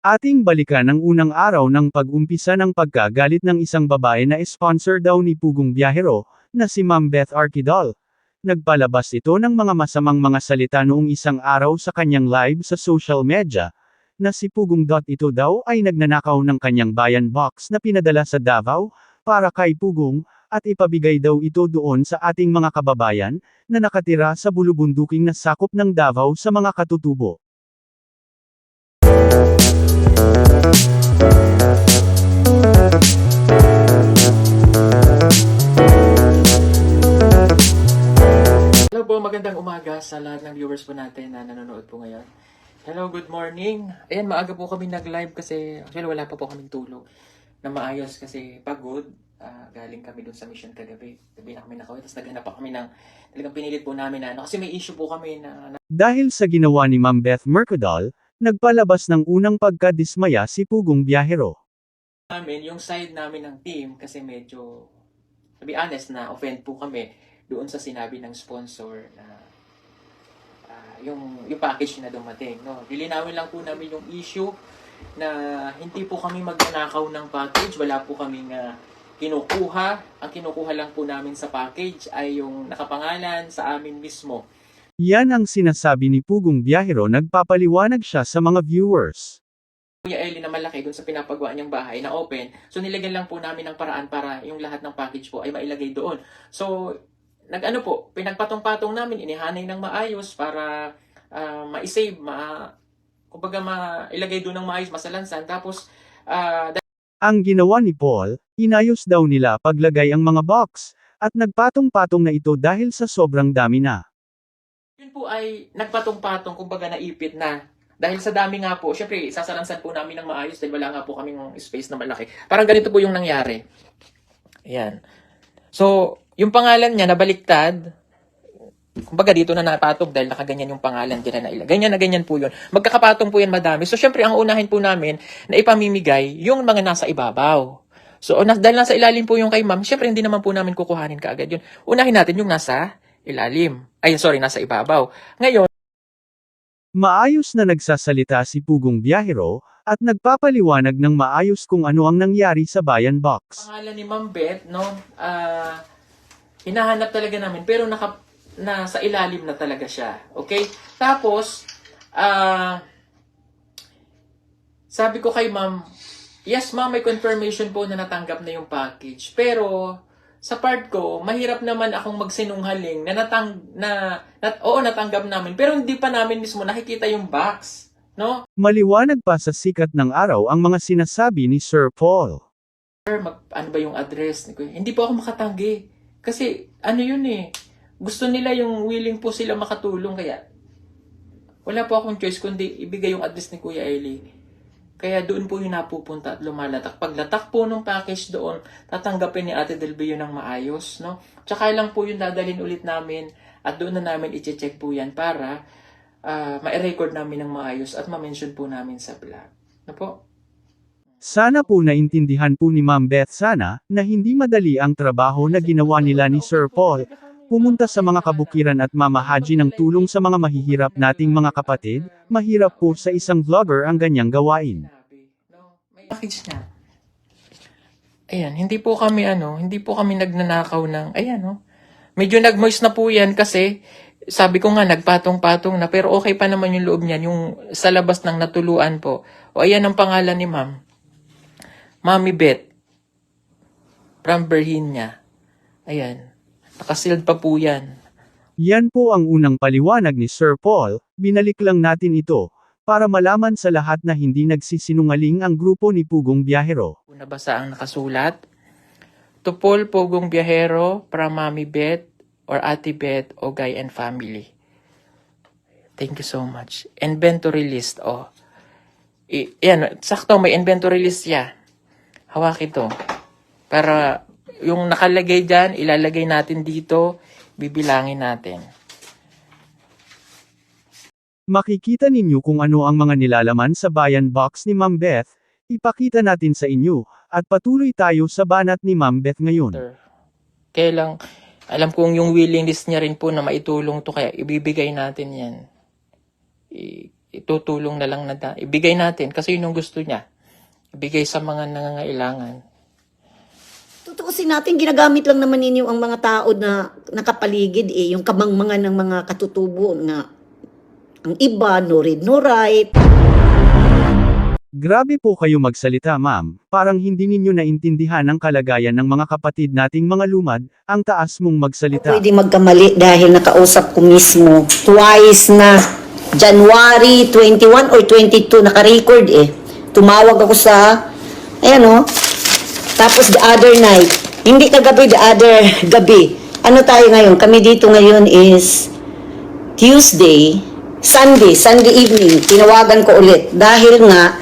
Ating balikan ang unang araw ng pag-umpisa ng pagkagalit ng isang babae na sponsor daw ni Pugong Biyahero, na si Ma'am Beth Arkidal. Nagpalabas ito ng mga masamang mga salita noong isang araw sa kanyang live sa social media, na si Pugong. Ito daw ay nagnanakaw ng kanyang bayan box na pinadala sa Davao, para kay Pugong, at ipabigay daw ito doon sa ating mga kababayan, na nakatira sa bulubunduking na sakop ng Davao sa mga katutubo. Po, magandang umaga sa lahat ng viewers po natin na nanonood po ngayon. Hello, good morning. Ayan, maaga po kami nag-live kasi actually wala pa po kaming tulog na maayos kasi pagod. Ah, galing kami dun sa mission kagabi. Gabi na kami nakawin, tapos naghanap pa kami ng talagang pinilit po namin na ano, kasi may issue po kami na, na Dahil sa ginawa ni Ma'am Beth Mercadal, nagpalabas ng unang pagkadismaya si Pugong Biyahero. namin, yung side namin ng team kasi medyo, to be honest, na offend po kami doon sa sinabi ng sponsor na ah, yung, yung package na dumating. No? Lilinawin lang po namin yung issue na hindi po kami magnanakaw ng package, wala po kaming ah, kinukuha. Ang kinukuha lang po namin sa package ay yung nakapangalan sa amin mismo. Yan ang sinasabi ni Pugong Biyahero nagpapaliwanag siya sa mga viewers. Kuya Ellie na malaki dun sa pinapagawa niyang bahay na open. So nilagyan lang po namin ng paraan para yung lahat ng package po ay mailagay doon. So nag-ano po, pinagpatong-patong namin, inihanay ng maayos para ah, ma-save, ma kumbaga mailagay doon ng maayos, masalansan. Tapos ah, Ang ginawa ni Paul, inayos daw nila paglagay ang mga box, at nagpatong-patong na ito dahil sa sobrang dami na. yun po ay nagpatong-patong, kumbaga naipit na. Dahil sa dami nga po, syempre, sasalansan po namin ng maayos dahil wala nga po kaming space na malaki. Parang ganito po yung nangyari. Ayan. So, yung pangalan niya nabaliktad. Kumbaga dito na napatog dahil nakaganyan yung pangalan dyan na ilagay. Ganyan na ganyan po yun. Magkakapatong po yan madami. So, syempre, ang unahin po namin na ipamimigay yung mga nasa ibabaw. So, nas, dahil nasa ilalim po yung kay ma'am, syempre hindi naman po namin kukuhanin kaagad yun. Unahin natin yung nasa ilalim. Ay, sorry, nasa ibabaw. Ngayon, Maayos na nagsasalita si Pugong Biyahero, at nagpapaliwanag ng maayos kung ano ang nangyari sa bayan box. pangalan ni Ma'am Beth, no, ah, hinahanap talaga namin, pero naka, nasa ilalim na talaga siya. Okay? Tapos, ah, sabi ko kay Ma'am, yes ma'am, may confirmation po na natanggap na yung package. Pero, sa part ko, mahirap naman akong magsinunghaling na natang na, nat, oo natanggap namin pero hindi pa namin mismo nakikita yung box, no? Maliwanag pa sa sikat ng araw ang mga sinasabi ni Sir Paul. Sir, mag, ano ba yung address? Hindi po ako makatanggi. Kasi, ano yun eh, gusto nila yung willing po sila makatulong, kaya wala po akong choice kundi ibigay yung address ni Kuya Eli. Kaya doon po yung napupunta at lumalatak. Paglatak po ng package doon, tatanggapin ni Ate Delvio ng maayos, no? Tsaka lang po yung dadalhin ulit namin at doon na namin i-check po yan para ah, ma-record namin ng maayos at ma-mention po namin sa vlog. Ano po? Sana po naintindihan po ni Ma'am Beth sana, na hindi madali ang trabaho na ginawa nila ni Sir Paul, pumunta sa mga kabukiran at mamahaji ng tulong sa mga mahihirap nating mga kapatid, mahirap po sa isang vlogger ang ganyang gawain. Package niya. Ayan, hindi po kami ano, hindi po kami nagnanakaw ng, ayan no. Medyo nag-moist na po yan kasi, sabi ko nga, nagpatong-patong na, pero okay pa naman yung loob niyan, yung sa labas ng natuluan po. O ayan ang pangalan ni ma'am. Mami Beth. From Berhinia. Ayan. Nakasild pa po yan. Yan po ang unang paliwanag ni Sir Paul, binalik lang natin ito, para malaman sa lahat na hindi nagsisinungaling ang grupo ni Pugong Biyahero. Nabasa ang nakasulat, To Paul Pogong Biyahero, from Mami Beth, or Ate Beth, Ogay and family. Thank you so much. Inventory list, oh. I, yan, sakto, may inventory list siya. Hawak ito. Para yung nakalagay dyan, ilalagay natin dito, bibilangin natin. Makikita ninyo kung ano ang mga nilalaman sa bayan box ni Ma'am Beth, ipakita natin sa inyo, at patuloy tayo sa banat ni Ma'am Beth ngayon. Kaya lang, alam kong yung willingness niya rin po na maitulong to, kaya ibibigay natin yan. I- itutulong na lang na ibigay natin kasi yun yung gusto niya. Ibigay sa mga nangangailangan. Tutuusin natin, ginagamit lang naman ninyo ang mga tao na nakapaligid eh, yung kamangmangan ng mga katutubo nga ang iba, no read, no write. Grabe po kayo magsalita ma'am, parang hindi ninyo naintindihan ang kalagayan ng mga kapatid nating mga lumad, ang taas mong magsalita. Pwede magkamali dahil nakausap ko mismo twice na January 21 or 22 naka-record eh. Tumawag ako sa ayan oh. Tapos the other night, hindi kagabi the other gabi. Ano tayo ngayon? Kami dito ngayon is Tuesday, Sunday, Sunday evening. Tinawagan ko ulit dahil nga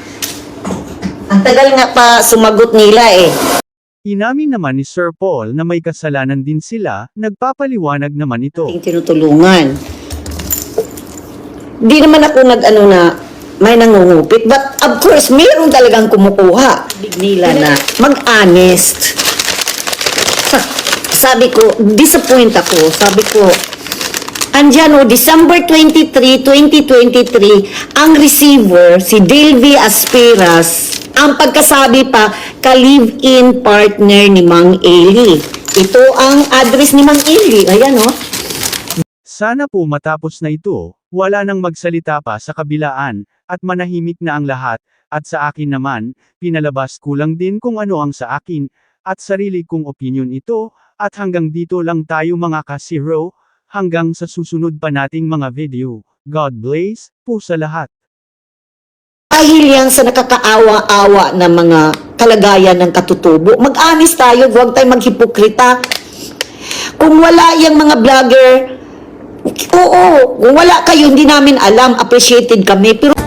ang tagal nga pa sumagot nila eh. Inamin naman ni Sir Paul na may kasalanan din sila, nagpapaliwanag naman ito. ating tinutulungan. Di naman ako nag-ano na may nangungupit. But of course, mayroon talagang kumukuha. Big nila na mag-honest. Sabi ko, disappoint ako. Sabi ko, andyan o, December 23, 2023, ang receiver, si Delvi Aspiras, ang pagkasabi pa, ka-live-in partner ni Mang Eli. Ito ang address ni Mang Eli. Ayan o. Sana po matapos na ito, wala nang magsalita pa sa kabilaan, at manahimik na ang lahat, at sa akin naman, pinalabas ko lang din kung ano ang sa akin, at sarili kong opinion ito, at hanggang dito lang tayo mga ka-zero, hanggang sa susunod pa nating mga video. God bless po sa lahat. Dahil yan sa nakakaawa-awa na mga kalagayan ng katutubo, mag-honest tayo, huwag tayo maghipokrita. Kung wala yung mga vlogger, oo, kung wala kayo, hindi namin alam, appreciated kami, pero